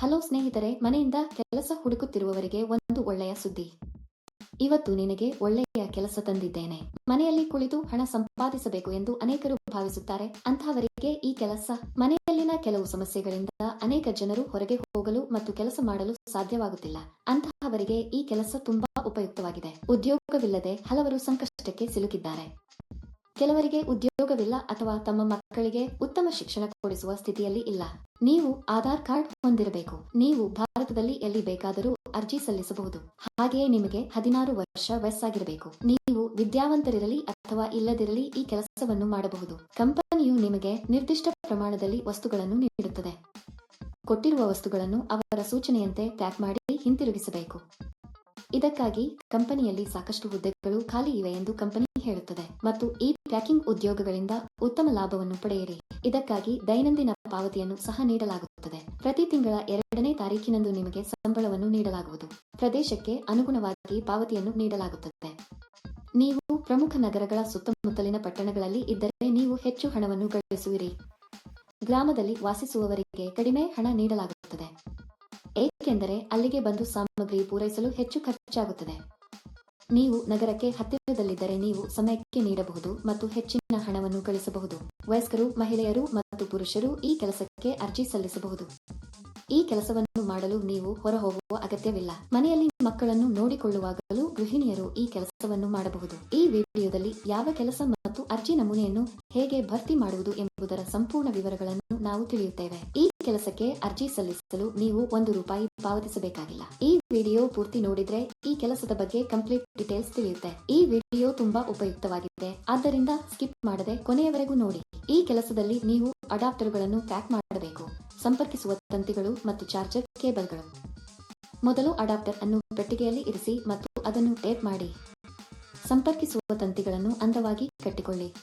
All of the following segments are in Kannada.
ಹಲೋ ಸ್ನೇಹಿತರೆ, ಮನೆಯಿಂದ ಕೆಲಸ ಹುಡುಕುತ್ತಿರುವವರಿಗೆ ಒಂದು ಒಳ್ಳೆಯ ಸುದ್ದಿ. ಇವತ್ತು ನಿನಗೆ ಒಳ್ಳೆಯ ಕೆಲಸ ತಂದಿದ್ದೇನೆ. ಮನೆಯಲ್ಲಿ ಕುಳಿತು ಹಣ ಸಂಪಾದಿಸಬೇಕು ಎಂದು ಅನೇಕರು ಭಾವಿಸುತ್ತಾರೆ. ಅಂತಹವರಿಗೆ ಈ ಕೆಲಸ ಮನೆಯಲ್ಲಿನ ಕೆಲವು ಸಮಸ್ಯೆಗಳಿಂದ ಅನೇಕ ಜನರು ಹೊರಗೆ ಹೋಗಲು ಮತ್ತು ಕೆಲಸ ಮಾಡಲು ಸಾಧ್ಯವಾಗುತ್ತಿಲ್ಲ. ಅಂತಹವರಿಗೆ ಈ ಕೆಲಸ ತುಂಬಾ ಉಪಯುಕ್ತವಾಗಿದೆ. ಉದ್ಯೋಗವಿಲ್ಲದೆ ಹಲವರು ಸಂಕಷ್ಟಕ್ಕೆ ಸಿಲುಕಿದ್ದಾರೆ. ಕೆಲವರಿಗೆ ಉದ್ಯೋಗವಿಲ್ಲ ಅಥವಾ ತಮ್ಮ ಮಕ್ಕಳಿಗೆ ಉತ್ತಮ ಶಿಕ್ಷಣ ಕೊಡಿಸುವ ಸ್ಥಿತಿಯಲ್ಲಿ ಇಲ್ಲ. ನೀವು ಆಧಾರ್ ಕಾರ್ಡ್ ಹೊಂದಿರಬೇಕು. ನೀವು ಭಾರತದಲ್ಲಿ ಎಲ್ಲಿ ಬೇಕಾದರೂ ಅರ್ಜಿ ಸಲ್ಲಿಸಬಹುದು. ಹಾಗೆಯೇ ನಿಮಗೆ ಹದಿನಾರು ವರ್ಷ ವಯಸ್ಸಾಗಿರಬೇಕು. ನೀವು ವಿದ್ಯಾವಂತರಿರಲಿ ಅಥವಾ ಇಲ್ಲದಿರಲಿ ಈ ಕೆಲಸವನ್ನು ಮಾಡಬಹುದು. ಕಂಪನಿಯು ನಿಮಗೆ ನಿರ್ದಿಷ್ಟ ಪ್ರಮಾಣದಲ್ಲಿ ವಸ್ತುಗಳನ್ನು ನೀಡುತ್ತದೆ. ಕೊಟ್ಟಿರುವ ವಸ್ತುಗಳನ್ನು ಅವರ ಸೂಚನೆಯಂತೆ ಪ್ಯಾಕ್ ಮಾಡಿ ಹಿಂತಿರುಗಿಸಬೇಕು. ಇದಕ್ಕಾಗಿ ಕಂಪನಿಯಲ್ಲಿ ಸಾಕಷ್ಟು ಹುದ್ದೆಗಳು ಖಾಲಿ ಇವೆ ಎಂದು ಕಂಪನಿ ಹೇಳುತ್ತದೆ. ಮತ್ತು ಈ ಪ್ಯಾಕಿಂಗ್ ಉದ್ಯೋಗಗಳಿಂದ ಉತ್ತಮ ಲಾಭವನ್ನು ಪಡೆಯಿರಿ. ಇದಕ್ಕಾಗಿ ದೈನಂದಿನ ಪಾವತಿಯನ್ನು ಸಹ ನೀಡಲಾಗುತ್ತದೆ. ಪ್ರತಿ ತಿಂಗಳ ಎರಡನೇ ತಾರೀಕಿನಂದು ನಿಮಗೆ ಸಂಬಳವನ್ನು ನೀಡಲಾಗುವುದು. ಪ್ರದೇಶಕ್ಕೆ ಅನುಗುಣವಾಗಿ ಪಾವತಿಯನ್ನು ನೀಡಲಾಗುತ್ತದೆ. ನೀವು ಪ್ರಮುಖ ನಗರಗಳ ಸುತ್ತಮುತ್ತಲಿನ ಪಟ್ಟಣಗಳಲ್ಲಿ ಇದ್ದರೆ ನೀವು ಹೆಚ್ಚು ಹಣವನ್ನು ಗಳಿಸುವಿರಿ. ಗ್ರಾಮದಲ್ಲಿ ವಾಸಿಸುವವರಿಗೆ ಕಡಿಮೆ ಹಣ ನೀಡಲಾಗುತ್ತದೆ. ಏಕೆಂದರೆ ಅಲ್ಲಿಗೆ ಬಂದು ಸಾಮಗ್ರಿ ಪೂರೈಸಲು ಹೆಚ್ಚು ಖರ್ಚಾಗುತ್ತದೆ. ನೀವು ನಗರಕ್ಕೆ ಹತ್ತಿರದಲ್ಲಿದ್ದರೆ ನೀವು ಸಮಯಕ್ಕೆ ನೀಡಬಹುದು ಮತ್ತು ಹೆಚ್ಚಿನ ಹಣವನ್ನು ಗಳಿಸಬಹುದು. ವಯಸ್ಕರು, ಮಹಿಳೆಯರು ಮತ್ತು ಪುರುಷರು ಈ ಕೆಲಸಕ್ಕೆ ಅರ್ಜಿ ಸಲ್ಲಿಸಬಹುದು. ಈ ಕೆಲಸವನ್ನು ಮಾಡಲು ನೀವು ಹೊರಹೋಗುವ ಅಗತ್ಯವಿಲ್ಲ. ಮನೆಯಲ್ಲಿ ಮಕ್ಕಳನ್ನು ನೋಡಿಕೊಳ್ಳುವಾಗಲೂ ಗೃಹಿಣಿಯರು ಈ ಕೆಲಸವನ್ನು ಮಾಡಬಹುದು. ಈ ವಿಡಿಯೋದಲ್ಲಿ ಯಾವ ಕೆಲಸ ಮತ್ತು ಅರ್ಜಿ ನಮೂನೆಯನ್ನು ಹೇಗೆ ಭರ್ತಿ ಮಾಡುವುದು ಎಂಬುದರ ಸಂಪೂರ್ಣ ವಿವರಗಳನ್ನು ನಾವು ತಿಳಿಯುತ್ತೇವೆ. ಈ ಕೆಲಸಕ್ಕೆ ಅರ್ಜಿ ಸಲ್ಲಿಸಲು ನೀವು ಒಂದು ರೂಪಾಯಿ ಪಾವತಿಸಬೇಕಾಗಿಲ್ಲ. ಈ ವಿಡಿಯೋ ಪೂರ್ತಿ ನೋಡಿದ್ರೆ ಈ ಕೆಲಸದ ಬಗ್ಗೆ ಕಂಪ್ಲೀಟ್ ಡೀಟೇಲ್ಸ್ ತಿಳಿಯುತ್ತೆ. ಈ ವಿಡಿಯೋ ತುಂಬಾ ಉಪಯುಕ್ತವಾಗಿದೆ. ಆದ್ದರಿಂದ ಸ್ಕಿಪ್ ಮಾಡದೆ ಕೊನೆಯವರೆಗೂ ನೋಡಿ. ಈ ಕೆಲಸದಲ್ಲಿ ನೀವು ಅಡಾಪ್ಟರ್ಗಳನ್ನು ಪ್ಯಾಕ್ ಮಾಡಬೇಕು. ಸಂಪರ್ಕಿಸುವ ತಂತಿಗಳು ಮತ್ತು ಚಾರ್ಜರ್ ಕೇಬಲ್ಗಳು. ಮೊದಲು ಅಡಾಪ್ಟರ್ ಅನ್ನು ಪೆಟ್ಟಿಗೆಯಲ್ಲಿ ಇರಿಸಿ ಮತ್ತು ಅದನ್ನು ಟೇಪ್ ಮಾಡಿ. ಸಂಪರ್ಕಿಸುವ ತಂತಿಗಳನ್ನು ಅಂದವಾಗಿ ಕಟ್ಟಿಕೊಳ್ಳಿ.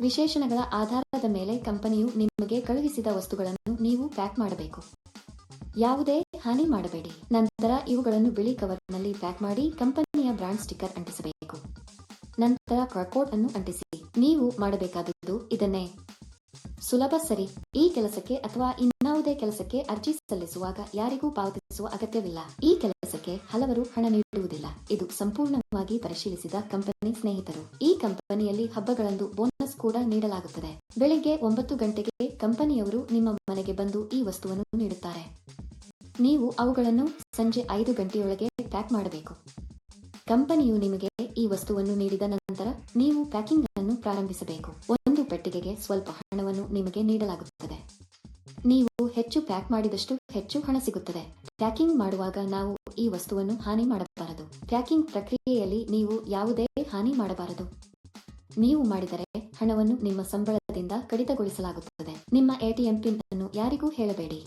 ವಿಶೇಷಣಗಳ ಆಧಾರದ ಮೇಲೆ ಕಂಪನಿಯು ನಿಮಗೆ ಕಳುಹಿಸಿದ ವಸ್ತುಗಳನ್ನು ನೀವು ಪ್ಯಾಕ್ ಮಾಡಬೇಕು. ಯಾವುದೇ ಹಾನಿ ಮಾಡಬೇಡಿ. ನಂತರ ಇವುಗಳನ್ನು ಬಿಳಿ ಕವರ್ನಲ್ಲಿ ಪ್ಯಾಕ್ ಮಾಡಿ ಕಂಪನಿಯ ಬ್ರಾಂಡ್ ಸ್ಟಿಕ್ಕರ್ ಅಂಟಿಸಬೇಕು. ನಂತರ ಕೋಡ್ ಅನ್ನು ಅಂಟಿಸಿ. ನೀವು ಮಾಡಬೇಕಾದದ್ದು ಇದನ್ನೇ. ಸುಲಭ ಸರಿ. ಈ ಕೆಲಸಕ್ಕೆ ಅಥವಾ ಇನ್ನಾವುದೇ ಕೆಲಸಕ್ಕೆ ಅರ್ಜಿ ಸಲ್ಲಿಸುವಾಗ ಯಾರಿಗೂ ಪಾವತಿಸುವ ಅಗತ್ಯವಿಲ್ಲ. ಈ ಕೆಲಸಕ್ಕೆ ಹಲವರು ಹಣ ನೀಡುವುದಿಲ್ಲ. ಇದು ಸಂಪೂರ್ಣವಾಗಿ ಪರಿಶೀಲಿಸಿದ ಕಂಪನಿ ಸ್ನೇಹಿತರು. ಈ ಕಂಪನಿಯಲ್ಲಿ ಹಬ್ಬಗಳಂದು ಬೋನಸ್ ಕೂಡ ನೀಡಲಾಗುತ್ತದೆ. ಬೆಳಿಗ್ಗೆ ಒಂಬತ್ತು ಗಂಟೆಗೆ ಕಂಪನಿಯವರು ನಿಮ್ಮ ಮನೆಗೆ ಬಂದು ಈ ವಸ್ತುವನ್ನು ನೀಡುತ್ತಾರೆ. ನೀವು ಅವುಗಳನ್ನು ಸಂಜೆ ಐದು ಗಂಟೆಯೊಳಗೆ ಪ್ಯಾಕ್ ಮಾಡಬೇಕು. ಕಂಪನಿಯು ನಿಮಗೆ ಈ ವಸ್ತುವನ್ನು ನೀಡಿದ ನಂತರ ನೀವು ಪ್ಯಾಕಿಂಗ್ ಅನ್ನು ಪ್ರಾರಂಭಿಸಬೇಕು. ಒಂದು ಪೆಟ್ಟಿಗೆಗೆ ಸ್ವಲ್ಪ ಹಣವನ್ನು ನಿಮಗೆ ನೀಡಲಾಗುತ್ತದೆ. ನೀವು ಹೆಚ್ಚು ಪ್ಯಾಕ್ ಮಾಡಿದಷ್ಟು ಹೆಚ್ಚು ಹಣ ಸಿಗುತ್ತದೆ. ಪ್ಯಾಕಿಂಗ್ ಮಾಡುವಾಗ ನಾವು ಈ ವಸ್ತುವನ್ನು ಹಾನಿ ಮಾಡಬಾರದು. ಪ್ಯಾಕಿಂಗ್ ಪ್ರಕ್ರಿಯೆಯಲ್ಲಿ ನೀವು ಯಾವುದೇ ಹಾನಿ ಮಾಡಬಾರದು. ನೀವು ಮಾಡಿದರೆ ಹಣವನ್ನು ನಿಮ್ಮ ಸಂಬಳದಿಂದ ಕಡಿತಗೊಳಿಸಲಾಗುತ್ತದೆ. ನಿಮ್ಮ ಎಟಿಎಂ ಪಿನ್ ಅನ್ನು ಯಾರಿಗೂ ಹೇಳಬೇಡಿ.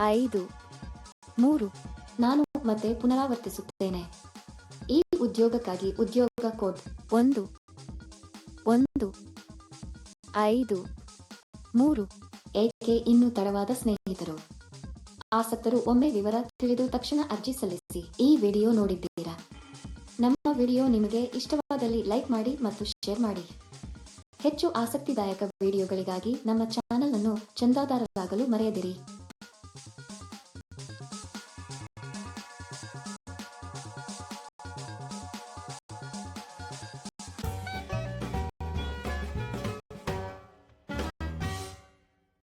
ಐದು. ಮೂರು. ನಾನು ಮತ್ತೆ ಪುನರಾವರ್ತಿಸುತ್ತೇನೆ. ಈ ಉದ್ಯೋಗಕ್ಕಾಗಿ ಉದ್ಯೋಗ ಕೋಡ್ ಒಂದು. ಒಂದು. ಐದು. ಮೂರು. ಏಕೆ ಇನ್ನೂ ತಡವಾದ ಸ್ನೇಹಿತರು? ಆಸಕ್ತರು ಒಮ್ಮೆ ವಿವರ ತಿಳಿದು ತಕ್ಷಣ ಅರ್ಜಿ ಸಲ್ಲಿಸಿ. ಈ ವಿಡಿಯೋ ನೋಡಿದ್ದೀರಾ? ನಮ್ಮ ವಿಡಿಯೋ ನಿಮಗೆ ಇಷ್ಟವಾದಲ್ಲಿ ಲೈಕ್ ಮಾಡಿ ಮತ್ತು ಶೇರ್ ಮಾಡಿ. ಹೆಚ್ಚು ಆಸಕ್ತಿದಾಯಕ ವಿಡಿಯೋಗಳಿಗಾಗಿ ನಮ್ಮ ಚಾನಲ್ ಅನ್ನು ಚಂದಾದಾರರಾಗಲು ಮರೆಯದಿರಿ.